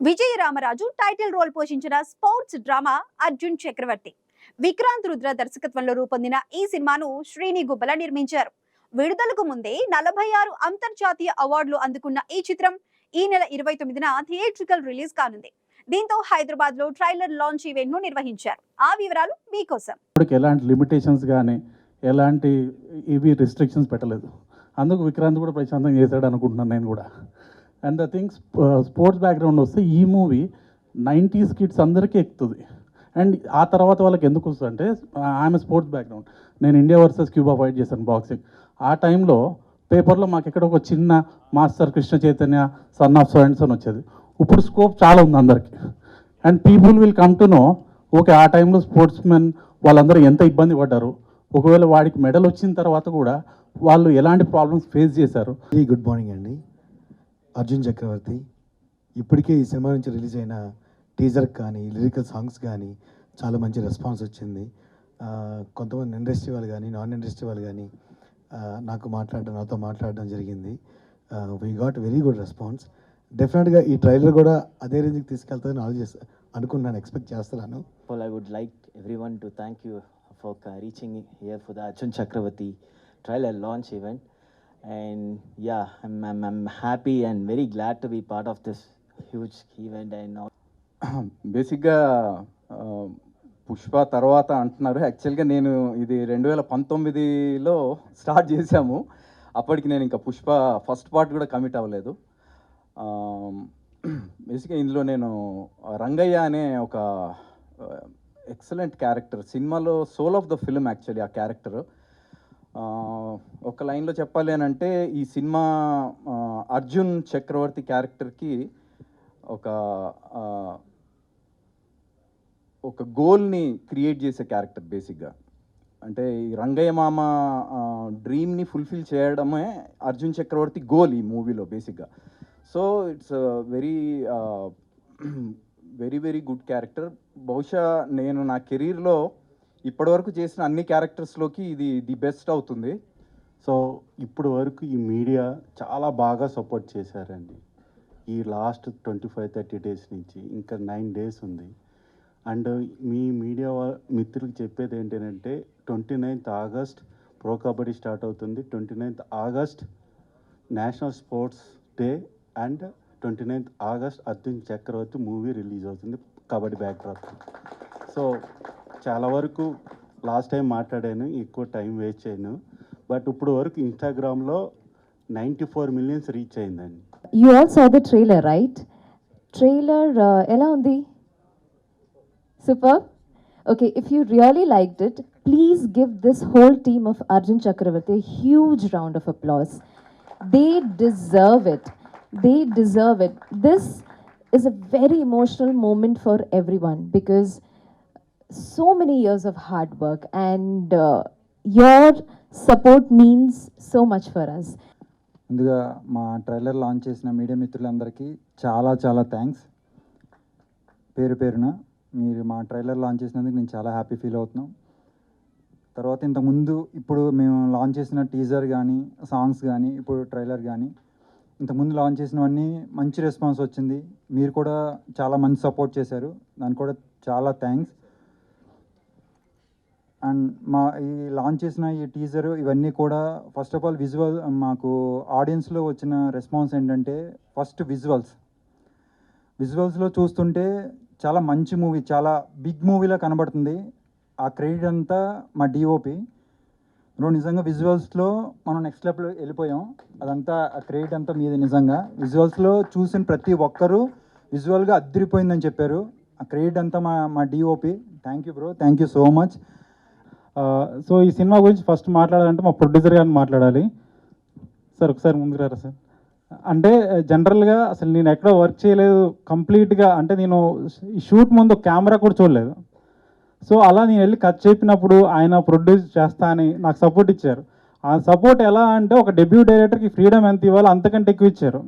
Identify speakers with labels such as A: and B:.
A: విజయ Ramaraju title role పోషించిన sports drama Arjun చక్రవర్తి. విక్రాంత్ రుద్ర దర్శకత్వంలో రూపొందిన ఈ సినిమాను శ్రీని గుబ్బల నిర్మించారు. విడుదలకు ముందే నలభై ఆరు అంతర్జాతీయ అవార్డులు అందుకున్న ఈ చిత్రం ఈ నెల ఇరవై తొమ్మిదిన థియేట్రికల్ రిలీజ్ కానుంది. దీంతో హైదరాబాద్లో ట్రైలర్ లాంచ్ ఈవెంట్ను నిర్వహించారు. ఆ వివరాలు మీకోసం.
B: ఎలాంటి లిమిటేషన్స్ కానీ ఎలాంటి ఇవి రిస్ట్రిక్షన్స్ పెట్టలేదు. అందుకు విక్రాంత్ కూడా ప్రశాంతంగా చేశాడు అనుకుంటున్నాను నేను కూడా. And the things sports background వస్తే ఈ మూవీ నైంటీస్ కిడ్స్ అందరికీ ఎక్కుతుంది. అండ్ ఆ తర్వాత వాళ్ళకి ఎందుకు వస్తుంది అంటే ఆమె స్పోర్ట్స్ బ్యాక్గ్రౌండ్ నేను ఇండియా వర్సెస్ క్యూబా ఫైట్ చేశాను బాక్సింగ్ ఆ టైంలో పేపర్లో మాకు ఎక్కడ ఒక చిన్న master Krishna Chaitanya son of science అని వచ్చేది. ఇప్పుడు స్కోప్ చాలా ఉంది అందరికీ. And people will come to know okay ఆ టైంలో స్పోర్ట్స్ మెన్ వాళ్ళందరూ ఎంత ఇబ్బంది పడ్డారు. ఒకవేళ వాడికి మెడల్ వచ్చిన తర్వాత కూడా వాళ్ళు ఎలాంటి ప్రాబ్లమ్స్ ఫేస్ చేశారు.
C: గుడ్ మార్నింగ్ అండి. అర్జున్ చక్రవర్తి ఇప్పటికే ఈ సినిమా నుంచి రిలీజ్ అయిన టీజర్ కానీ లిరికల్ సాంగ్స్ కానీ చాలా మంచి రెస్పాన్స్ వచ్చింది. కొంతమంది ఇండస్ట్రీ వాళ్ళు కానీ నాన్ ఇండస్ట్రీ వాళ్ళు కానీ నాకు మాట్లాడడం నాతో మాట్లాడడం జరిగింది. We got very good response డెఫినెట్గా ఈ ట్రైలర్ కూడా అదే రేంజ్కి తీసుకెళ్తుందని ఆలోచి అనుకున్నాను ఎక్స్పెక్ట్ చేస్తున్నాను
D: Well, I would like everyone to thank you for reaching reaching for the Arjun Chakravarti Chakravarti trailer launch event And yeah, I'm, I'm, I'm happy and very glad to be part of this huge event. And all.
E: బేసిక్గా పుష్ప తర్వాత అంటున్నారు యాక్చువల్గా నేను ఇది రెండు వేల పంతొమ్మిదిలో start చేశాము అప్పటికి నేను ఇంకా పుష్ప ఫస్ట్ పార్ట్ కూడా కమిట్ అవ్వలేదు um, బేసిక్గా ఇందులో నేను uh, రంగయ్య అనే ఒక uh, ఎక్సలెంట్ క్యారెక్టర్ సినిమాలో soul of the film actually ఆ క్యారెక్టర్ ఒక లైన్లో చెప్పాలి అని అంటే ఈ సినిమా అర్జున్ చక్రవర్తి క్యారెక్టర్కి ఒక ఒక గోల్ని క్రియేట్ చేసే క్యారెక్టర్ బేసిక్గా. అంటే ఈ రంగయ్య మామ డ్రీమ్ని ఫుల్ఫిల్ చేయడమే అర్జున్ చక్రవర్తి గోల్ ఈ మూవీలో బేసిక్గా. So it's very very very good character. బహుశా నేను నా కెరీర్లో ఇప్పటివరకు చేసిన అన్ని క్యారెక్టర్స్లోకి ఇది ది బెస్ట్ అవుతుంది.
B: సో ఇప్పటి వరకు ఈ మీడియా చాలా బాగా సపోర్ట్ చేశారండి. ఈ last twenty five thirty days నుంచి ఇంకా నైన్ డేస్ ఉంది. అండ్ మీ మీడియా మిత్రులకు చెప్పేది ఏంటంటే twenty ninth August pro Kabaddi start అవుతుంది. Twenty ninth August national sports day and twenty ninth August Arjun Chakravarti movie release అవుతుంది. కబడ్డీ బ్యాక్డ్రాప్ సో చాలా వరకు లాస్ట్ టైం మాట్లాడాను ఎక్కువ టైం వేస్ట్ చేయను. బట్ ఇప్పుడు వరకు ఇన్స్టాగ్రామ్లో నైన్టీ ఫోర్ మిలియన్స్ రీచ్ అయిందండి.
F: You all the trailer right trailer ఎలా ఉంది? Super okay if you really like it please give this whole team of Arjun Chakravarti huge round of applause they deserve it they deserve it this is a very emotional moment for everyone because so many years of hard work and uh, your support means so much for us.
G: ముందుగా మా trailer launch చేసిన media మిత్రులందరికీ చాలా చాలా thanks పేరు పేరున మీరు మా ట్రైలర్ లాంచ్ చేసినందుకు నేను చాలా హ్యాపీ ఫీల్ అవుతున్నాం. తర్వాత ఇంతకుముందు ఇప్పుడు మేము లాంచ్ చేసిన టీజర్ కానీ సాంగ్స్ కానీ ఇప్పుడు ట్రైలర్ కానీ ఇంతకుముందు లాంచ్ చేసినవన్నీ మంచి రెస్పాన్స్ వచ్చింది. మీరు కూడా చాలా మంచి సపోర్ట్ చేశారు. దానికి కూడా చాలా థ్యాంక్స్ అండ్ మా ఈ లాంచ్ చేసిన ఈ టీజర్ ఇవన్నీ కూడా ఫస్ట్ ఆఫ్ ఆల్ విజువల్ మాకు ఆడియన్స్లో వచ్చిన రెస్పాన్స్ ఏంటంటే ఫస్ట్ విజువల్స్ విజువల్స్లో చూస్తుంటే చాలా మంచి మూవీ చాలా బిగ్ మూవీలా కనబడుతుంది. ఆ క్రెడిట్ అంతా మా డిఓపి బ్రో నిజంగా విజువల్స్లో మనం నెక్స్ట్ లెవెల్ వెళ్ళిపోయాం. అదంతా ఆ క్రెడిట్ అంతా మీది నిజంగా. విజువల్స్లో చూసిన ప్రతి ఒక్కరూ విజువల్గా అద్దరిపోయిందని చెప్పారు. ఆ క్రెడిట్ అంతా మా మా DOP thank you bro thank you so much
B: so ఈ సినిమా గురించి ఫస్ట్ మాట్లాడాలంటే మా ప్రొడ్యూసర్ గారిని మాట్లాడాలి. సార్ ఒకసారి ముందుకు రారా సార్? అంటే జనరల్గా అసలు నేను ఎక్కడ వర్క్ చేయలేదు కంప్లీట్గా అంటే నేను షూట్ ముందు కెమెరా కూడా చూడలేదు. సో అలా నేను వెళ్ళి కట్ చెప్పినప్పుడు ఆయన ప్రొడ్యూస్ చేస్తా అని నాకు సపోర్ట్ ఇచ్చారు. ఆ సపోర్ట్ ఎలా అంటే ఒక డెబ్యూ డైరెక్టర్కి ఫ్రీడమ్ ఎంత ఇవ్వాలో అంతకంటే ఎక్కువ ఇచ్చారు.